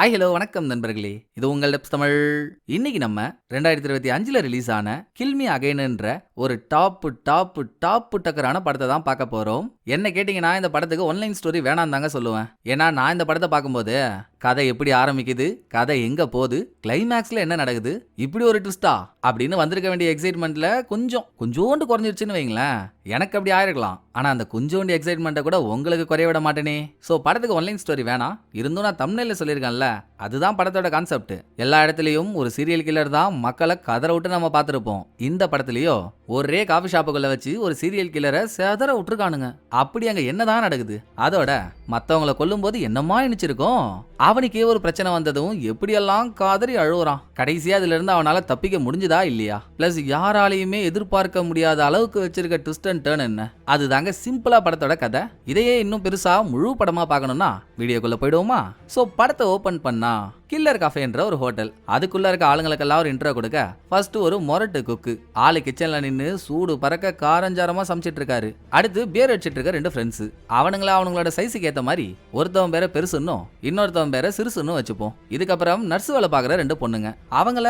Hi hello வணக்கம் நண்பர்களே. இது உங்கள் டெப்ஸ் தமிழ். இன்னைக்கு நம்ம ரெண்டாயிரத்தி இருபத்தி அஞ்சில் ரிலீஸ் ஆன கில்மி அகைன்ன்ற ஒரு டாப் டாப் டாப் டக்கரான படத்தை தான் பார்க்க போகிறோம் என்ன கேட்டிங்கன்னா இந்த படத்துக்கு ஒன்லைன் ஸ்டோரி வேணாம் தாங்க சொல்லுவேன். ஏன்னா நான் இந்த படத்தை பார்க்கும்போது கதை எப்படி ஆரம்பிக்குது கதை எங்க போகுது கிளைமேக்ஸ்ல என்ன நடக்குது இப்படி ஒரு ட்விஸ்டா அப்படின்னு வந்திருக்க வேண்டிய எக்ஸைட்மெண்ட்ல கொஞ்சம் கொஞ்சோண்டு குறைஞ்சிருச்சுன்னு வைங்களேன். எனக்கு அப்படி ஆயிருக்கலாம். ஆனா அந்த கொஞ்சோண்டு எக்ஸைட்மெண்ட்டை கூட உங்களுக்கு குறைய விட மாட்டேனே. ஸோ படத்துக்கு ஒன்லைன் ஸ்டோரி வேணாம். இருந்தும் நான் தமிழ்ல சொல்லியிருக்கேன்ல அதுதான் படத்தோட கான்செப்ட் எல்லா இடத்துலையும் ஒரு சீரியல் கில்லர் தான் மக்களை கதற விட்டு நம்ம பார்த்துருப்போம். இந்த படத்துலயோ ஒரே காஃபி ஷாப்புக்குள்ள வச்சு ஒரு சீரியல் கில்லரை செதற விட்டுருக்கானுங்க. அப்படி அங்க என்னதான் நடக்குது? அதோட மத்தவங்கள கொல்லும்போது என்னமா நினைச்சிருக்கோம்? அவனுக்கே ஒரு பிரச்சனை வந்ததும் எப்படியெல்லாம் காதறி அழுகுறான் கடைசியா அதுல இருந்து அவனால தப்பிக்க முடிஞ்சுதா இல்லையா? பிளஸ் யாராலையுமே எதிர்பார்க்க முடியாத அளவுக்கு வச்சிருக்க ட்விஸ்ட் அண்ட் டேர்ன் என்ன? அதுதாங்க சிம்பிளாக படத்தோட கதை. இதையே இன்னும் பெருசாக முழு படமாக பார்க்கணும்னா வீடியோக்குள்ளே போயிடுவோமா? ஸோ படத்தை ஓப்பன் பண்ணால் கில்லர் கஃபேன்ற ஒரு ஹோட்டல் அதுக்குள்ள இருக்க ஆளுங்களுக்கெல்லாம் ஒரு இன்ட்ரோ கொடுக்க ஃபர்ஸ்ட் ஒரு மொரட்டு குக்கு. ஆளு கிச்சன்ல நின்று சூடு பறக்க காரஞ்சாரமா சமைச்சிட்டு இருக்காரு. அடுத்து பேர் அடிச்சிட்டு இருக்க ரெண்டு ஃப்ரெண்ட்ஸ் அவனுங்கள அவனுங்களோட சைஸுக்கு ஏத்த மாதிரி ஒருத்தவன் பேரை பெருசுன்னும் இன்னொருத்தவன் பேரை சிறுசுன்னும் வச்சுப்போம். இதுக்கப்புறம் நர்ஸ் வேலை பார்க்குற ரெண்டு பொண்ணுங்க. அவங்கள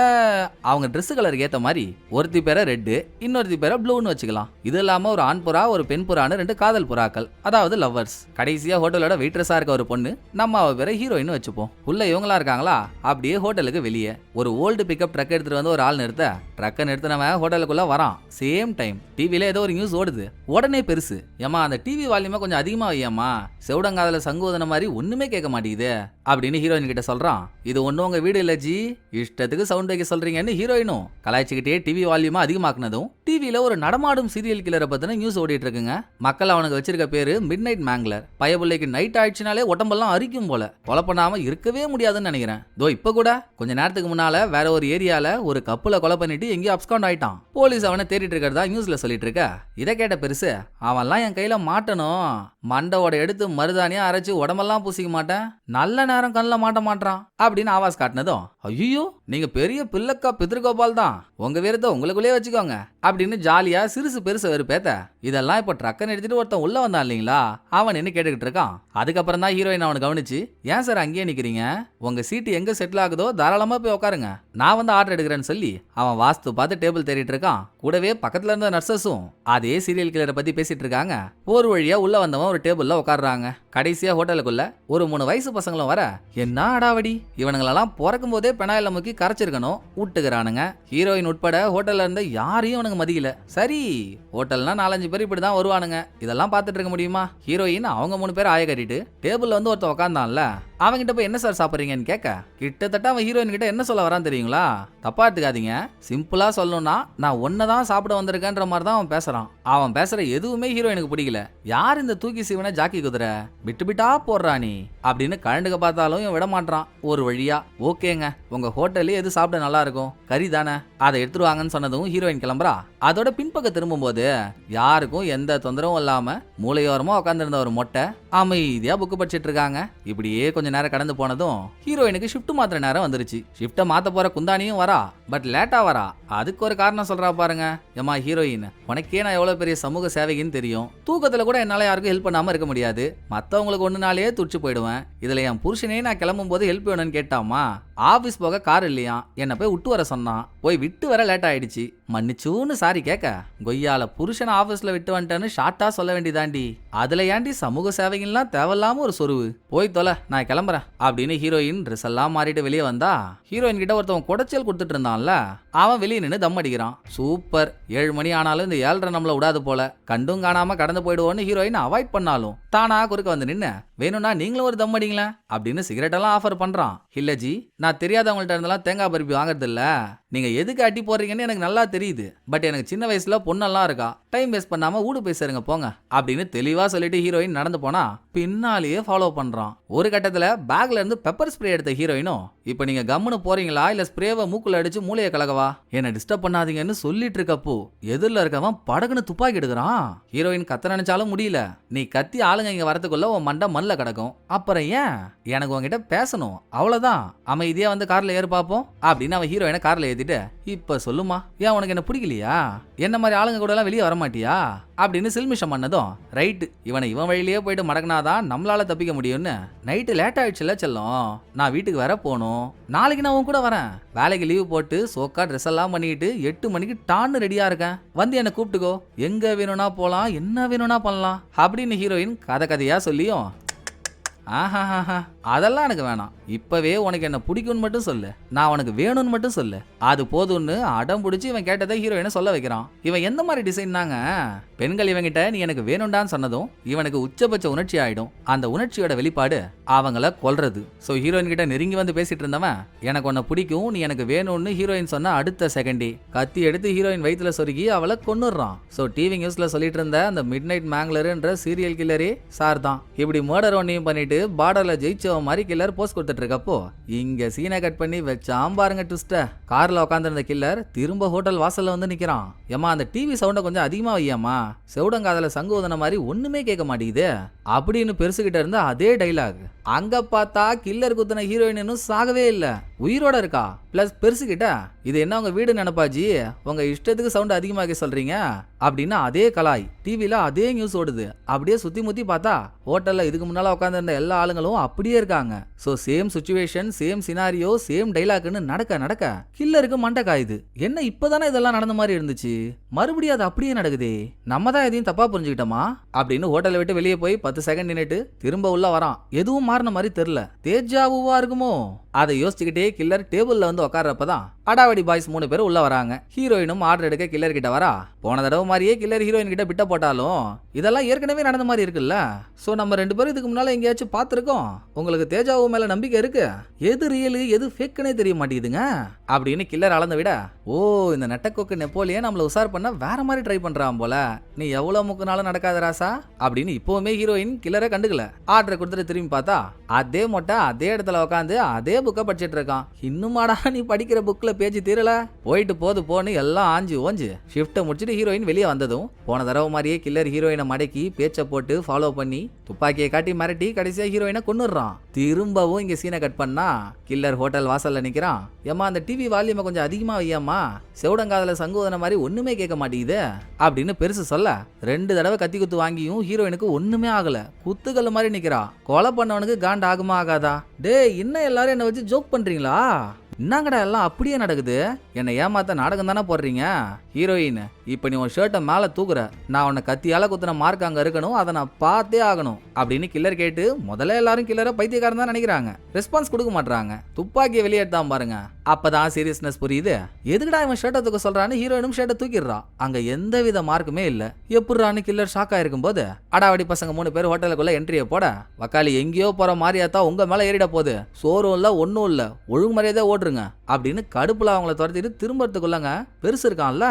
அவங்க ட்ரெஸ் கலருக்கு ஏத்த மாதிரி ஒருத்தி பேரை ரெட்டு இன்னொருத்தி பேரை ப்ளூன்னு வச்சுக்கலாம். இது இல்லாம ஒரு ஆண் புறா ஒரு பெண் புறான்னு ரெண்டு காதல் புறாக்கள். அதாவது லவ்வர்ஸ் கடைசியா ஹோட்டலோட வெயிட்ரஸா இருக்க ஒரு பொண்ணு நம்ம அவ பேரை ஹீரோயின் வச்சுப்போம். உள்ள இவங்களா இருக்காங்களா? அப்படியே ஹோட்டலுக்கு வெளியே. ஒரு ஓல்டு பிக்கப் ட்ரக் எடுத்துட்டு வந்து ஒரு ஆள் நிறுத்த ட்ரக்கை நிறுத்தினவன் ஹோட்டலுக்குள்ள வரான். சேம் டைம் டிவில ஏதோ ஒரு நியூஸ் ஓடுது. உடனே பெருசு. ஏமா அந்த டிவி வால்யூமா கொஞ்சம் அதிகமா வையம்மா செவுடங்காதல சங்கோதன மாதிரி ஒண்ணுமே கேட்க மாட்டேங்குது அப்படின்னு ஹீரோயின் கிட்ட சொல்றான். இது ஒன்றும் உங்க வீடு இல்ல ஜி. இஷ்டத்துக்கு சவுண்ட் வைக்க சொல்றீங்கன்னு ஹீரோயினும் கலாய்ச்சிக்கிட்டே டிவி வால்யூமா அதிகமாக்குனதும் டிவியில ஒரு நடமாடும் சீரியல் கிளரை பத்தின நியூஸ் ஓடிட்டு இருக்குங்க. மக்கள் அவனுக்கு வச்சிருக்க பேரு மிட் நைட் மேங்லர் பயபிள்ளைக்கு நைட் ஆயிடுச்சுனாலே உடம்பெல்லாம் அரிக்கும் போல. கொலை பண்ணாம இருக்கவே முடியாதுன்னு நினைக்கிறேன். தோ இப்ப கூட கொஞ்ச நேரத்துக்கு முன்னால வேற ஒரு ஏரியால ஒரு கப்புல கொலை பண்ணிட்டு எங்கேயோ அப்ஸ்காண்ட் ஆயிட்டான். போலீஸ் அவனை தேடிட்டு இருக்கிறதா நியூஸ்ல சொல்லிட்டு இருக்க? இதை கேட்ட பெருசு அவன்லாம் என் கையில மாட்டணும். மண்டவோட எடுத்து மருதானியா அரைச்சு உடம்பெல்லாம் பூசிக்க மாட்டேன். நல்ல நேரம் கண்ணில் மாட்ட மாட்டான் அப்படின்னு ஆவாஸ் காட்டினதும் ஐயோ நீங்க பெரிய பிள்ளக்கா பித்ருகோபால் தான். உங்க வீரத்தை உங்களுக்குள்ளேயே வச்சுக்கோங்க. அப்படின்னு ஜாலியா சிறுசு பெருசு வெறுப்பேத்த இதெல்லாம் இப்போ ட்ரக்கன் எடுத்துட்டு ஒருத்தன் உள்ள வந்தான் இல்லைங்களா? அவன் என்ன கேட்டுக்கிட்டு இருக்கான். அதுக்கப்புறம் தான் ஹீரோயின் அவனை கவனிச்சு ஏன் சார் அங்கேயே நிக்கிறீங்க? உங்க சீட்டு எங்க செட்டில் ஆகுதோ? தாராளமா போய் உட்காருங்க நான் வந்து ஆர்டர் எடுக்கிறேன்னு சொல்லி அவன் வாஸ்து பார்த்து டேபிள் தேடிட்டு இருக்கான். கூடவே பக்கத்துல இருந்த நர்சஸும் அதே சீரியல் கில்லரை பத்தி பேசிட்டு இருக்காங்க. ஒரு வழியா உள்ள வந்தவன் ஒரு டேபிள்ல உட்காடுறாங்க கடைசியா ஹோட்டலுக்குள்ள ஒரு மூணு வயசு பசங்களும் வர என்ன அடாவடி இவனுங்களெல்லாம் பிறக்கும் போதே பெனாயில முக்கி கரைச்சிருக்கணும் விட்டுக்கிறானுங்க. ஹீரோயின் உட்பட ஹோட்டல்ல இருந்த யாரையும் அவனுங்க மதிக்கல. சரி ஹோட்டல்னா நாலஞ்சு பேர் இப்படி தான் வருவானுங்க. இதெல்லாம் பார்த்துட்டு இருக்க முடியுமா? ஹீரோயின் அவங்க மூணு பேர் ஆய கட்டிட்டு டேபிள்ல வந்து ஒருத்தன் உட்காந்தான்ல அவன்கிட்ட போய் என்ன சார் சாப்பிட்றீங்கன்னு கேட்க கிட்டத்தட்ட அவன் ஹீரோயின் கிட்ட என்ன சொல்ல வரான் தெரியுங்களா? தப்பா எடுத்துக்காதீங்க. சிம்பிளா சொல்லணும்னா நான் ஒன்றை தான் சாப்பிட வந்திருக்கேன்ற மாதிரி தான் அவன் பேசுறான். அவன் பேசுற எதுவுமே ஹீரோயினுக்கு பிடிக்கல. யார் இந்த தூக்கி சிவனை ஜாக்கி குதிரை? விட்டு விட்டா போடுறா நீ அப்படின்னு கழண்டுக்க பார்த்தாலும் இவன் விட மாட்றான். ஒரு வழியா ஓகேங்க உங்க ஹோட்டல்லே எது சாப்பிட நல்லா இருக்கும்? கறி தானே? அதை எடுத்துருவாங்கன்னு சொன்னதும் ஹீரோயின் கிளம்புறா. அதோட பின்பக்கம் திரும்பும்போது யாருக்கும் எந்த தொந்தரவும் இல்லாம மூளையோரமா உட்காந்துருந்த ஒரு மொட்டை அமைதியா புக்கு படிச்சிட்டு இருக்காங்க இப்படியே கொஞ்ச நேரம் கடந்து போனதும் ஹீரோயினுக்கு ஷிஃப்ட் மாத்திர நேரம் வந்துருச்சு. ஷிஃப்ட்டை மாத்த போற குந்தானியும் வரா பட் லேட்டா வரா. அதுக்கு ஒரு காரணம் சொல்றா பாருங்க. ஏமா ஹீரோயின் உனக்கே நான் எவ்வளவு பெரிய சமூக சேவைக்குன்னு தெரியும். தூக்கத்துல கூட என்னால யாருக்கும் ஹெல்ப் பண்ணாம இருக்க முடியாது. மத்தவங்களுக்கு நாளே துடிச்சு போயிடுவேன். இதுல என் புருஷனே நான் கிளம்பும் போது ஹெல்ப் வேணும்னு கேட்டாமா ஆஃபீஸ் போக கார் இல்லையா? என்னை போய் விட்டு வர சொன்னான் போய் விட்டு வர லேட் ஆயிடுச்சு. மன்னிச்சூன்னு சாரி கேட்க கொய்யால புருஷனை ஆஃபீஸில் விட்டு வந்துட்டேன்னு ஷார்ட்டாக சொல்ல வேண்டியதாண்டி. அதில் ஏண்டி சமூக சேவைகள்லாம் தேவையில்லாம ஒரு சொருவு? போய் தொலை நான் கிளம்புறேன். அப்படின்னு ஹீரோயின் ட்ரெஸ் எல்லாம் மாறிட்டு வெளியே வந்தா ஹீரோயின் கிட்ட ஒருத்தவன் குடைச்சல் கொடுத்துட்டு இருந்தான்ல அவன் வெளியே நின்று தம் அடிக்கிறான். சூப்பர். ஏழு மணி ஆனாலும் இந்த ஏழரை நம்மள விடாது போல. கண்டும் காணாம கடந்து போயிடுவோன்னு ஹீரோயின் அவாய்ட் பண்ணாலும் தானா குறுக்க வந்து நின்று வேணும்னா நீங்களும் ஒரு தம் அடிங்களேன் அப்படின்னு சிகரெட் எல்லாம் ஆஃபர் பண்றான். இல்ல ஜி நான் தெரியாதவங்கள்ட்ட இருந்தெல்லாம் தேங்காய் பருப்பி வாங்குறது இல்ல நீங்க எதுக்கு அட்டி போடுறீங்கன்னு எனக்கு நல்லா தெரியுது. பட் எனக்கு சின்ன வயசுல பொண்ணெல்லாம் இருக்கா. டைம் வேஸ்ட் பண்ணாம ஊடு பேசுறங்க போங்க அப்படின்னு தெளிவா சொல்லிட்டு ஹீரோயின் நடந்து போனா பின்னாலேயே ஃபாலோ பண்றான். ஒரு கட்டத்துல பேக்ல இருந்து பெப்பர் ஸ்ப்ரே எடுத்த ஹீரோயினும் இப்போ நீங்க கம்முன்னு போறீங்களா? இல்ல ஸ்ப்ரேவை மூக்குல அடிச்சு மூளையை கலகவா? என்ன டிஸ்டர்ப் பண்ணாதீங்கன்னு சொல்லிட்டு இருக்கப்போ எதிரில் இருக்கவன் படகுன்னு துப்பாக்கி எடுக்கிறான். ஹீரோயின் கத்த நினைச்சாலும் முடியல. நீ கத்தி ஆளுங்க இங்க வரதுக்குள்ள உன் மண்டை மண்ணில் கிடக்கும். அப்புறம் ஏன்? எனக்கு உங்ககிட்ட பேசணும். அவ்வளவுதான். அமைதியா வந்து கார்ல ஏறு பார்ப்போம். அப்படின்னு அவன் ஹீரோயினை கார்ல ஏத்திட்டு இப்ப சொல்லுமா ஏன் உனக்கு என்ன பிடிக்கலையா? என்ன மாதிரி ஆளுங்க கூட எல்லாம் வெளியே வர மாட்டியா அப்படின்னு சில்மிஷம் பண்ணதும் ரைட்டு இவனை இவன் வழியிலேயே போயிட்டு மடக்குனாதான் நம்மளால தப்பிக்க முடியும்னு. நைட்டு லேட் ஆயிடுச்சுல செல்லம். நான் வீட்டுக்கு வர போகணும். நாளைக்கு நான் உன் கூட வரேன். வேலைக்கு லீவ் போட்டு சோக்கா ட்ரெஸ் எல்லாம் பண்ணிக்கிட்டு எட்டு மணிக்கு டான்னு ரெடியா இருக்கேன். வந்து என்னை கூப்பிட்டுக்கோ. எங்க வேணும்னா போலாம் என்ன வேணும்னா பண்ணலாம். அப்படின்னு ஹீரோயின் கதை கதையா சொல்லியும் ஆஹாஹாஹா அதெல்லாம் எனக்கு வேணாம். இப்பவே உனக்கு என்ன பிடிக்கும்னு மட்டும் சொல்லு. நான் உனக்கு வேணும்னு மட்டும் சொல்லு. அது போதும்னு அடம் பிடிச்சி இவன் கேட்டதை ஹீரோயினை சொல்ல வைக்கிறான். இவன் எந்த மாதிரி டிசைன்னாங்க பெண்கள் இவங்கிட்ட நீ எனக்கு வேணும்டான்னு சொன்னதும் இவனுக்கு உச்சபட்ச உணர்ச்சி ஆயிடும். அந்த உணர்ச்சியோட வெளிப்பாடு அவங்கள கொல்றது. ஸோ ஹீரோயின் கிட்ட நெருங்கி வந்து பேசிட்டு இருந்தவன் எனக்கு உன்னை பிடிக்கும் நீ எனக்கு வேணும்னு ஹீரோயின் சொன்ன அடுத்த செகண்டே கத்தி எடுத்து ஹீரோயின் வயிற்றுல சொருகி அவளை கொன்னுடுறான். ஸோ டிவி நியூஸ்ல சொல்லிட்டு இருந்த அந்த மிட் நைட் மேங்லருன்ற சீரியல் கில்லரே சார் தான் இப்படி மர்டர் ஒன்னையும் பண்ணிட்டு பார்டரில் ஜெயிச்சவ மாதிரி கில்லர் போஸ்ட் கொடுத்துட்டு இருக்கப்போ சீனை கட் பண்ணி வச்சாம் பாருங்க ட்விஸ்ட்டை காரில் உட்காந்துருந்த கில்லர் திரும்ப ஹோட்டல் வாசலில் வந்து நிற்கிறான் ஏமா அந்த டிவி சவுண்டை கொஞ்சம் அதிகமாக வையாமா செவுடங்காதல சங்கு ஊதுன மாதிரி ஒன்றுமே கேட்க மாட்டேங்குது. அப்படின்னு பெருசுகிட்ட இருந்த அதே டைலாக் அங்கே பார்த்தா கில்லர் குத்தின ஹீரோயின் இன்னும் சாகவே இல்லை. உயிரோட இருக்கா? பிளஸ் பெருசுகிட்ட இது என்ன உங்க வீடு நினைப்பாஜி? உங்க இஷ்டத்துக்கு சவுண்ட் அதிகமாக சொல்றீங்க? அப்படின்னு அதே கலாய். டிவில அதே நியூஸ் ஓடுது. அப்படியே சுத்தி முத்தி பார்த்தா ஹோட்டல்ல இதுக்கு முன்னால உட்காந்துருந்த எல்லா ஆளுங்களும் அப்படியே இருக்காங்க. So same situation same scenario same டைலாக்னு நடக்க நடக்க கில்லருக்கு மண்டை காயுது. என்ன இப்பதானே இதெல்லாம் நடந்த மாதிரி இருந்துச்சு? மறுபடியும் அது அப்படியே நடக்குதே. நம்ம தான் எதையும் தப்பா புரிஞ்சுக்கிட்டோமா? அப்படின்னு ஹோட்டலை விட்டு வெளியே போய் பத்து செகண்ட் நின்றுட்டு திரும்ப உள்ள வரான். எதுவும் மாறின மாதிரி தெரியல. தேஜாவுவா இருக்குமோ? அதை யோசிச்சுக்கிட்டே கில்லர் டேபிளில் வந்து உட்கார்றப்பதான் அடாவடி பாய்ஸ் மூணு பேர் உள்ள வராங்க. ஹீரோயினும் ஆர்டர் எடுக்க கில்லர் கிட்ட வரா? போன தடவை மாதிரியே கில்லர் ஹீரோயின் கிட்ட பிட்ட போட்டாலும் இதெல்லாம் ஏற்கனவே நடந்த மாதிரி இருக்குல்ல? சோ நம்ம ரெண்டு பேரும் இதுக்கு முன்னால எங்கேயாச்சும் பார்த்துருக்கோம். உங்களுக்கு தேஜாவு மேல நம்பிக்கை இருக்கு? எது ரியலு எது ஃபேக்குனே தெரிய மாட்டேங்குதுங்க? அப்படின்னு கில்லர் அளந்து விட ஓ இந்த நெட்டக்கோக்கு நெப்போலியன் நம்மள உசார் பண்ண வேற மாதிரி ட்ரை பண்றான் போல. நீ எவ்வளவு மூக்குனாலும் நடக்காத ராசா? அப்படின்னு இப்பவுமே ஹீரோயின் கில்லரை கண்டுக்கல. ஆர்டர் கொடுத்துட்டு திரும்பி பார்த்தா அதே மொட்டை அதே இடத்துல உட்காந்து அதே புக்கை படிச்சிட்டு இருக்கான். இன்னுமாடா நீ படிக்கிற புக்ல பேச்சு தீரல? போயிட்டு போது போன்னு எல்லாம் ஆஞ்சு ஓஞ்சு. ஷிஃப்ட்டை முடிச்சுட்டு ஹீரோயின் வெளியே வந்ததும் போன தடவை மாதிரியே கில்லர் ஹீரோயினை மடக்கி பேச்சை போட்டு ஃபாலோ பண்ணி துப்பாக்கியை காட்டி மிரட்டி கடைசியாக ஹீரோயினை கொண்டுடுறான் திரும்பவும் இங்கே சீனை கட் பண்ணா கில்லர் ஹோட்டல் வாசலில் நிற்கிறான் ஏமா அந்த டிவி வால்யூமை கொஞ்சம் அதிகமாக வையாமா செவுடங்காதல சங்கோதன மாதிரி ஒன்றுமே கேட்க மாட்டேங்குது? அப்படின்னு பெருசு சொல்ல ரெண்டு தடவை கத்தி குத்து வாங்கியும் ஹீரோயினுக்கு ஒன்றுமே ஆகலை. குத்துக்கல் மாதிரி நிற்கிறான் கொலை பண்ணவனுக்கு காண்ட் ஆகுமா ஆகாதா? டேய் இன்னும் எல்லாரும் என்னை வச்சு ஜோக் பண்ணுறீங்களா என்னங்கடா எல்லாம் அப்படியே நடக்குது? என்னை ஏமாத்த நாடகம் தானே போடுறீங்க? ஹீரோயின். இப்போ நீ உன் ஷர்ட்டை மேலே தூக்குற. நான் உன்னை கத்தியால் குத்தின மார்க் அங்கே இருக்கணும் அதை நான் பார்த்தே ஆகணும் அப்படின்னு கில்லர் கேட்டு முதல்ல எல்லாரும் கில்லரை பைத்தியக்காரன் தான் நினைக்கிறாங்க. ரெஸ்பான்ஸ் கொடுக்க மாட்டாங்க துப்பாக்கியை வெளியேட்டான் பாருங்க. அப்பதான் சீரியஸ்னஸ் புரியுது. எதுக்குடா இவன் ஷர்ட்டை தூக்க சொல்றான்னு ஹீரோயினும் ஷர்ட்டை தூக்கிடுறா. அங்க எந்த வித மார்க்குமே இல்ல. எப்படிறான்னு கில்லர் ஷாக் ஆயிருக்கும் போது அடாவடி பசங்க மூணு பேர் ஹோட்டலுக்குள்ள என்ட்ரியை போட. வக்காலி எங்கேயோ போற மாதிரியாத்தா உங்க மேல ஏறிட போகுது. சோறும் இல்ல ஒன்றும் இல்ல. ஒழுங்கு மரியாதை ஓட்டுருங்க அப்படின்னு கடுப்புல அவங்கள துரத்திட்டு திரும்பறதுக்குள்ளங்க பெருசு இருக்கான்ல.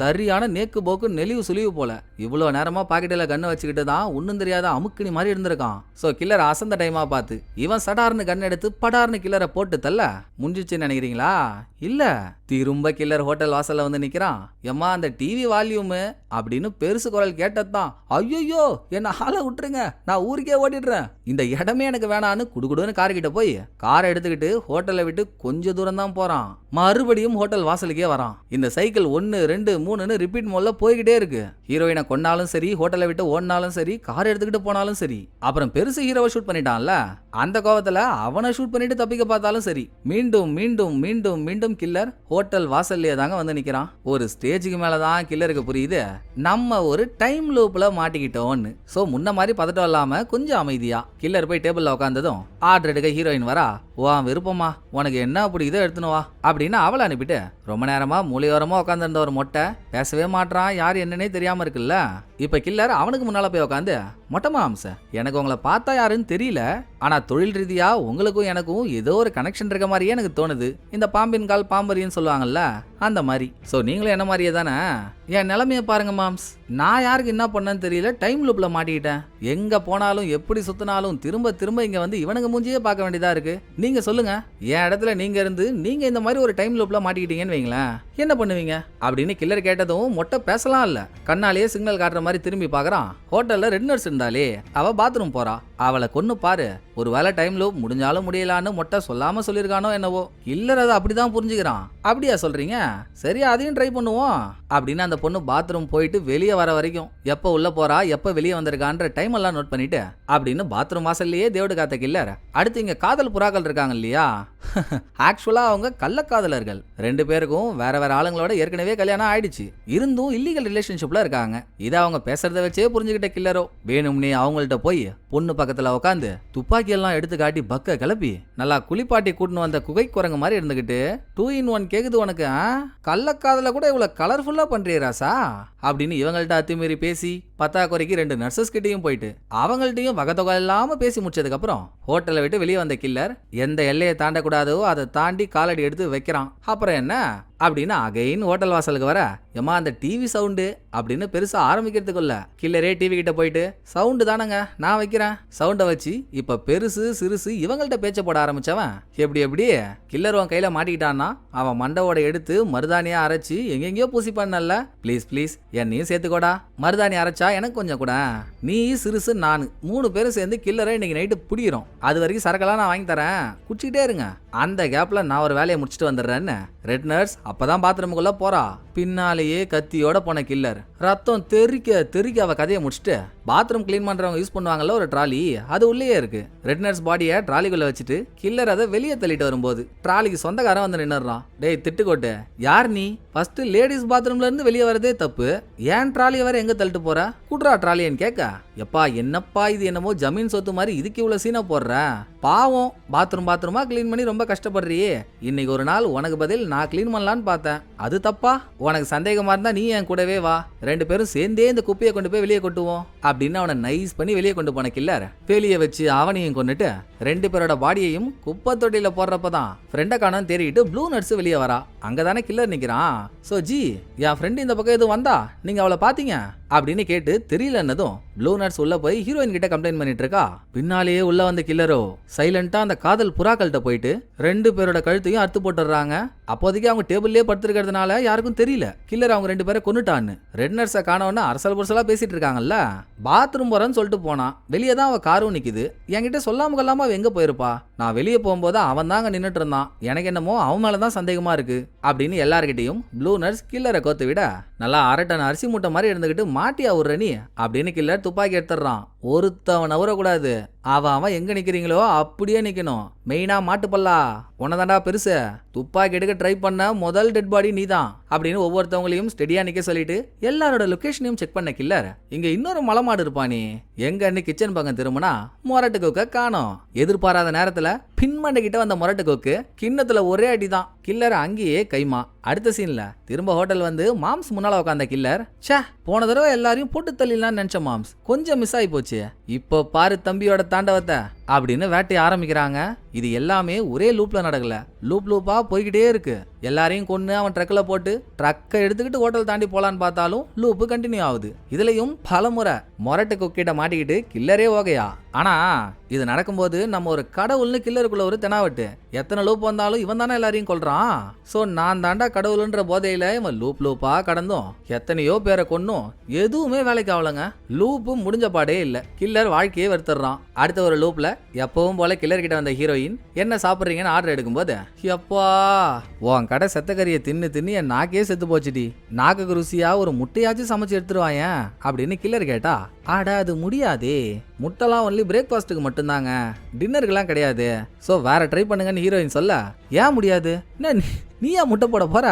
சரியான நேக்கு போக்கு நெளிவு சுழிவு போல. இவ்வளோ நேரமா பாக்கெட்டில் கண்ணை வச்சுக்கிட்டு தான் ஒன்றும் தெரியாத அமுக்கினி மாதிரி இருந்திருக்கான். ஸோ கில்லர் அசந்த டைமா பார்த்து இவன் சடார்னு கண் எடுத்து படார்னு கில்லரை போட்டு தள்ள? முடிஞ்சிச்சுன்னு நினைக்கிறீங்களா? இல்ல. திரும்ப கில்லர் ஹோட்டல் வாசல்ல வந்து நிக்கிறான். எம்மா அந்த டிவி வால்யூமு அப்படின்னு பெருசு குரல் கேட்டதுதான். ஐயோ என்ன ஆளை விட்டுருங்க. நான் ஊருக்கே ஓட்டிடுறேன் இந்த இடமே எனக்கு வேணான்னு குடுகுடுன்னு கார் கிட்ட போய் காரை எடுத்துக்கிட்டு ஹோட்டலை விட்டு கொஞ்ச தூரம் தான் போறான். மறுபடியும் ஹோட்டல் வாசலுக்கே வரான். இந்த சைக்கிள் ஒன்னு ரெண்டு மூணுன்னு ரிப்பீட் மோட்ல போய்கிட்டே இருக்கு. ஹீரோயினை கொண்டாலும் சரி ஹோட்டலை விட்டு ஓடினாலும் சரி கார் எடுத்துக்கிட்டு போனாலும் சரி அப்புறம் பெருசு ஹீரோவை ஷூட் பண்ணிட்டான்ல? அந்த கோவத்தில் அவனை ஷூட் பண்ணிட்டு தப்பிக்க பார்த்தாலும் சரி மீண்டும் மீண்டும் மீண்டும் மீண்டும் கில்லர் ஹோட்டல் ஹோட்டல் வாசல்லையே தாங்க வந்து நிற்கிறான் ஒரு ஸ்டேஜுக்கு மேலே தான் கில்லருக்கு புரியுது. நம்ம ஒரு டைம் லூப்பில் மாட்டிக்கிட்டோம்னு ஸோ முன்ன மாதிரி பதட்டம் இல்லாமல் கொஞ்சம் அமைதியாக கில்லர் போய் டேபிளில் உட்காந்ததும் ஆர்டர் எடுக்க ஹீரோயின் வரா? உன் விருப்பமா. உனக்கு என்ன பிடிக்குதோ எடுத்துன்னு வா. அப்படின்னு அவளை அனுப்பிட்டு ரொம்ப நேரமாக மூலையோரமாக உட்காந்துருந்த ஒரு மொட்டை பேசவே மாட்றான் யார் என்னன்னே தெரியாமல் இருக்குல்ல? இப்போ கில்லர் அவனுக்கு முன்னால் போய் உட்காந்து மொட்டை மாம்ச எனக்கு உங்களை பார்த்தா யாருன்னு தெரியல ஆனால் தொழில் ரீதியாக உங்களுக்கும் எனக்கும் ஏதோ ஒரு கனெக்ஷன் இருக்க மாதிரியே எனக்கு தோணுது. இந்த பாம்பின் கால் பாம்பரின்னு சொல்லுவாங்கல்ல அந்த மாதிரி. ஸோ நீங்களும் என்ன மாதிரியே தானே? என் நிலமையை பாருங்க மாம்ஸ். நான் யாருக்கு என்ன பண்ணேன்னு தெரியல டைம் லூப்ல மாட்டிக்கிட்டேன். எங்க போனாலும் எப்படி சுத்தினாலும் திரும்ப திரும்ப இங்க வந்து இவனுங்க மூஞ்சியே பார்க்க வேண்டியதா இருக்கு. நீங்க சொல்லுங்க. என் இடத்துல நீங்க இருந்து நீங்க இந்த மாதிரி ஒரு டைம் லூப்ல மாட்டிக்கிட்டீங்கன்னு வைங்களேன். என்ன பண்ணுவீங்க? அப்படின்னு கில்லர் கேட்டதும் மொட்டை பேசலாம் இல்ல. கண்ணாலேயே சிக்னல் காட்டுற மாதிரி திரும்பி பார்க்கறான். ஹோட்டல்ல ரெட் நர்ஸ் இருந்தாலே அவ பாத்ரூம் போறா. அவளை கொன்னு பாரு. ஒரு வேலை டைம்ல முடிஞ்சாலும் முடியலான்னு மொட்டை சொல்லாம சொல்லியிருக்கானோ என்னவோ. கில்லர் அதை அப்படிதான் புரிஞ்சுக்கிறான். அப்படியா சொல்றீங்க? சரி அதையும் ட்ரை பண்ணுவோம். அப்படின்னு அந்த பொண்ணு பாத்ரூம் போயிட்டு வெளியே வர வரைக்கும் எப்போ உள்ள போறா எப்போ வெளியே வந்திருக்கான்ற டைம் எல்லாம் நோட் பண்ணிட்டு அப்படின்னு பாத்ரூம் வாசல்லையே தேவடு காத்த கில்லர் அடுத்து இங்க காதல் புறாக்கள் இருக்காங்க இல்லையா? ஆக்சுவலா அவங்க கள்ளக்காதலர்கள். ரெண்டு பேருக்கும் வேற வேற ஆளுங்களோட ஏற்கனவே கல்யாணம் ஆயிடுச்சு. இருந்தும் இல்லீகல் ரிலேஷன்ஷிப்ல இருக்காங்க. இதை அவங்க பேசுறத வச்சே புரிஞ்சுக்கிட்ட கில்லரோ வேணும்னே அவங்கள்ட்ட போய் பொண்ணு பக்கத்துல உட்காந்து துப்பாக்கி எல்லாம் எடுத்து காட்டி பக்க கிளப்பி நல்லா குளிப்பாட்டி கூட்டின்னு வந்த குகை குரங்கு மாதிரி இருந்துகிட்டு டூ இன் ஒன் கேக்குது உனக்கு ஆ? கள்ளக்காதல கூட இவ்வளவு கலர்ஃபுல்லா பண்றிய ராசா? அப்படின்னு இவங்கள்ட்ட அத்துமீறி பேசி பத்தாக்குறைக்கு ரெண்டு நர்சஸ் கிட்டையும் போயிட்டு அவங்கள்ட்டயும் வகத்தொகை இல்லாம பேசி முடிச்சதுக்கு அப்புறம் ஹோட்டலை விட்டு வெளியே வந்த கில்லர் எந்த எல்லையை தாண்டக்கூடாதோ அதை தாண்டி காலடி எடுத்து வைக்கிறான். அப்புறம் என்ன? அப்படின்னு அகைன் ஹோட்டல் வாசலுக்கு வர ஏமா அந்த டிவி சவுண்டு அப்படின்னு பெருசாக ஆரம்பிக்கிறதுக்குள்ள கில்லரே டிவி கிட்ட போயிட்டு சவுண்டு தானங்க நான் வைக்கிறேன். சவுண்டை வச்சு இப்போ பெருசு சிறுசு இவங்கள்ட்ட பேச்ச போட ஆரம்பிச்சவன். எப்படி எப்படி? கில்லர் உன் கையில் மாட்டிக்கிட்டான்னா அவன் மண்டவோட எடுத்து மருதானியாக அரைச்சி எங்கெங்கேயோ பூசி பண்ணல ப்ளீஸ் ப்ளீஸ் என்னையும் சேர்த்துக்கோடா. மருதாணி அரைச்சா எனக்கு கொஞ்சம் கூட. நீ சிறுசு நான் மூணு பேரும் சேர்ந்து கில்லரை இன்னைக்கு நைட்டு பிடிக்கிறோம். அது வரைக்கும் சரக்கெல்லாம் நான் வாங்கி தரேன். குடிச்சிக்கிட்டே இருங்க. அந்த கேப்பில் நான் ஒரு வேலையை முடிச்சுட்டு வந்துடுறேன்னு. ரெட் நர்ஸ் அப்பதான் பாத்ரூமுக்குள்ளே போகிறா பின்னாலேயே கத்தியோட போன கில்லர். ரத்தம் தெறிக்க தெறிக்க அவள் கதையை முடிச்சுட்டு பாத்ரூம் க்ளீன் பண்ணுறவங்க யூஸ் பண்ணுவாங்கல்ல ஒரு ட்ராலி அது உள்ளேயே இருக்கு. ரெட்னர்ஸ் பாடியை ட்ராலிக்குள்ளே வச்சுட்டு கில்லர் அதை வெளியே தள்ளிட்டு வரும்போது ட்ராலிக்கு சொந்தக்காரன் வந்து நின்னுறான் டேய் திட்டுக்கோட்டு யார் நீ? ஃபஸ்ட்டு லேடிஸ் பாத்ரூம்ல இருந்து வெளியே வரதே தப்பு. ஏன் ட்ராலியை வேற எங்கே தள்ளிட்டு போகிற குட்ரா ட்ராலியன்னு கேட்க. எப்பா என்னப்பா இது என்னமோ ஜமீன் சொத்து மாதிரி இதுக்கு இவ்வளோ சீனா போடுற? பாவம் பாத்ரூம் பாத்ரூமாக க்ளீன் பண்ணி ரொம்ப கஷ்டப்படுறியே. இன்னைக்கு ஒரு நாள் உனக்கு பதில் நான் க்ளீன் பண்ணலான்னு பார்த்தேன். அது தப்பா? உனக்கு சந்தேகமாக இருந்தால் நீ என் கூடவே வா. ரெண்டு பேரும் சேர்ந்தே இந்த குப்பையை கொண்டு போய் வெளியே கொட்டுவோம் அப்படின்னு அவனை நைஸ் பண்ணி வெளியே கொண்டு போன கில்லர் பேலியை வச்சு அவனையும் கொண்டுட்டு ரெண்டு பேரோட பாடியையும் குப்பை தொட்டியில போடுறப்பதான் ஃப்ரெண்டை காணும் தேடிட்டு ப்ளூ நட்ஸ் வெளியே வரா. அங்கதானே கில்லர் நிற்கிறான் ஸோ ஜி என் ஃப்ரெண்டு இந்த பக்கம் எதுவும் வந்தா? நீங்கள் அவளை பார்த்தீங்க அப்படின்னு கேட்டு தெரியலன்னதும் ப்ளூ நர்ஸ் உள்ள போய் ஹீரோயின் கிட்ட கம்ப்ளைண்ட் பண்ணிட்டு இருக்கா பின்னாலேயே உள்ள வந்த கில்லரோ சைலண்டா அந்த காதல் புறாக்கள்கிட்ட போயிட்டு ரெண்டு பேரோட கழுத்தையும் அறுத்து போட்டுறாங்க அப்போதைக்கு அவங்க டேபிள்லயே படுத்திருக்கிறதுனால யாருக்கும் தெரியல. கில்லர் அவங்க ரெண்டு பேரை கொன்னுட்டான்னு. ரெட் நர்ஸை காணோன்னு அரசல் புரசலா பேசிட்டு இருக்காங்கல்ல? பாத்ரூம் போறேன்னு சொல்லிட்டு போனான். வெளியே தான் அவ காரும் நிக்குது. என்கிட்ட சொல்லாம கொள்ளாம அவ எங்க போயிருப்பா? நான் வெளியே போகும்போது அவன் தாங்க நின்னுட்டு இருந்தான். எனக்கு என்னமோ அவன் மேல தான் சந்தேகமா இருக்கு. அப்படின்னு எல்லார்கிட்டையும் ப்ளூ நர்ஸ் கில்லரை கோத்து விட நல்லா அரட்டன் அரிசி மூட்டை மாதிரி இருந்துகிட்டு மாட்டியா ஒரு ரணி அப்படின்னு கில்லர் துப்பாக்கி எடுத்துடுறான். ஒருத்தவன் நவரக்கூடாது அவன் அவன் எங்கே நிற்கிறீங்களோ அப்படியே நிற்கணும் மெயினாக மாட்டுப்பல்லா. உனதாண்டா பெருசு. துப்பாக்கி எடுக்க ட்ரை பண்ண முதல் டெட் பாடி நீதான் அப்படின்னு ஒவ்வொருத்தவங்களையும் ஸ்டெடியாக நிற்க சொல்லிட்டு எல்லாரோட லொக்கேஷனையும் செக் பண்ண கில்லர் இங்கே இன்னொரு மலை மாடு இருப்பானே எங்கன்னு கிச்சன் பக்கம் திரும்பினா மொரட்டு கொக்க காணோம். எதிர்பாராத நேரத்தில் பின்மண்டை கிட்ட வந்த மொரட்டு கொக்கு கிண்ணத்தில் ஒரே அடி தான் கில்லர் அங்கேயே கைமா. அடுத்த சீனில் திரும்ப ஹோட்டல் வந்து மாம்ஸ் முன்னால் உட்காந்த கில்லர் ச்சே போன தடவை எல்லாரையும் போட்டு தள்ளிடலாம்னு நினச்ச மாம்ஸ். கொஞ்சம் மிஸ் ஆகி போச்சு. இப்போ பாரு தம்பியோட தாண்டவத்தை அப்படின்னு வேட்டைய ஆரம்பிக்கிறாங்க. இது எல்லாமே ஒரே லூப்பில் நடக்கல. லூப் லூப்பாக போய்கிட்டே இருக்கு. எல்லாரையும் கொன்று அவன் ட்ரக்கில் போட்டு ட்ரக்கை எடுத்துக்கிட்டு ஹோட்டல் தாண்டி போகலான்னு பார்த்தாலும் லூப்பு கண்டினியூ ஆகுது. இதுலையும் பல முறை மொரட்டு கொக்கிட்ட மாட்டிக்கிட்டு கில்லரே ஓகையா. ஆனால் இது நடக்கும்போது நம்ம ஒரு கடவுள்னு கில்லருக்குள்ள ஒரு தெனாவட்டு. எத்தனை லூப் வந்தாலும் இவன் தானே எல்லாரையும் கொள்றான் ஸோ நான் தாண்டா கடவுளுன்ற போதையில் இவன் லூப் லூப்பாக கடந்தோம். எத்தனையோ பேரை கொன்னும். எதுவுமே வேலைக்கு ஆகலங்க லூப்பு முடிஞ்ச பாடே இல்லை. கில்லர் வாழ்க்கையே வருத்துறான் அடுத்த ஒரு லூப்பில் எப்பவும் போல கில்லர் கிட்ட வந்த ஹீரோயின் என்ன சாப்பிட்றீங்கன்னு ஆர்டர் எடுக்கும்போது எப்பா உன் கடை செத்தக்கறியை தின்னு தின்னு என் நாக்கே செத்து போச்சுடி. நாக்குக்கு ருசியா ஒரு முட்டையாச்சும் சமைச்சு எடுத்துருவாயன் அப்படின்னு கில்லர் கேட்டா ஆட அது முடியாதே. முட்டைலாம் ஒன்லி பிரேக்ஃபாஸ்ட்டுக்கு மட்டும்தாங்க. டின்னருக்குலாம் கிடையாது. ஸோ வேற ட்ரை பண்ணுங்கன்னு ஹீரோயின் சொல்ல ஏன் முடியாது? என்ன நீயா முட்டை போட போற?